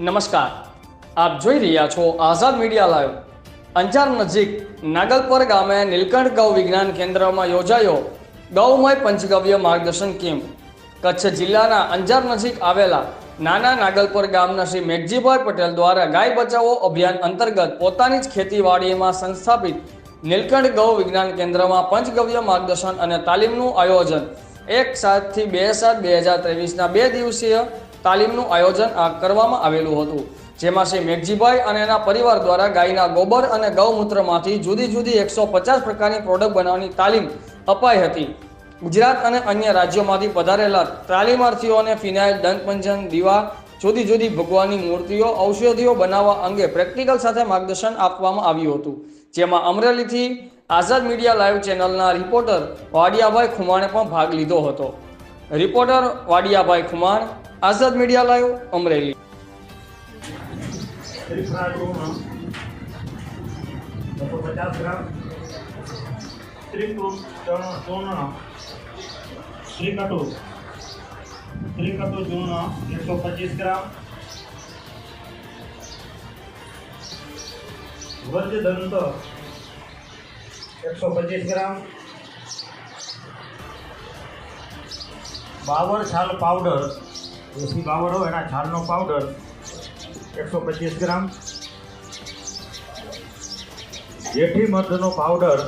નમસ્કાર. આપ જોઈ રહ્યા છો આઝાદ મીડિયા લાઈવ. અંજાર નજીક નાગલપર ગામે નીલકંઠ ગૌ વિજ્ઞાન કેન્દ્રમાં યોજાયો ગૌમય પંચગવ્ય માર્ગદર્શન કેમ્પ. કચ્છ જિલ્લાના અંજાર નજીક આવેલા નાના નાગલપર ગામના શ્રી મેઘજીભાઈ પટેલ દ્વારા ગાય બચાવો અભિયાન અંતર્ગત પોતાની જ ખેતીવાડીમાં સંસ્થાપિત નીલકંઠ ગૌ વિજ્ઞાન કેન્દ્રમાં પંચગવ્ય માર્ગદર્શન અને તાલીમનું આયોજન એક સાતથી બે સાત બે હજાર ત્રેવીસના બે દિવસીય તાલીમનું આયોજન કરવામાં આવેલું હતું, જેમાં શ્રી મેઘજીભાઈ અને એના પરિવાર દ્વારા ગાયના ગોબર અને ગૌમૂત્રમાંથી જુદી જુદી એકસો પચાસ પ્રકારની પ્રોડક્ટ બનાવવાની તાલીમ અપાઈ હતી. ગુજરાત અને અન્ય રાજ્યોમાંથી પધારેલા તાલીમાર્થીઓને ફિનાઇલ દંતપંજન દીવા, જુદી જુદી ભગવાનની મૂર્તિઓ, ઔષધિઓ બનાવવા અંગે પ્રેક્ટિકલ સાથે માર્ગદર્શન આપવામાં આવ્યું હતું, જેમાં અમરેલીથી આઝાદ મીડિયા લાઈવ ચેનલના રિપોર્ટર વાડિયાભાઈ ખુમાણે પણ ભાગ લીધો હતો. Reporter Vadiyabhai Khuman Azad media live, Amreli. બસો પચાસ ગ્રામ ત્રિકૃત ચૂર્ણ ત્રિકટુ ત્રિકટુ ચૂર્ણ એકસો પચીસ ગ્રામ વર્જદંત એકસો પચીસ ગ્રામ બાવળ છાલ પાવડર દેશી બાવળો એના છાલનો પાવડર એકસો પચીસ ગ્રામ. જેઠી મધનો પાવડર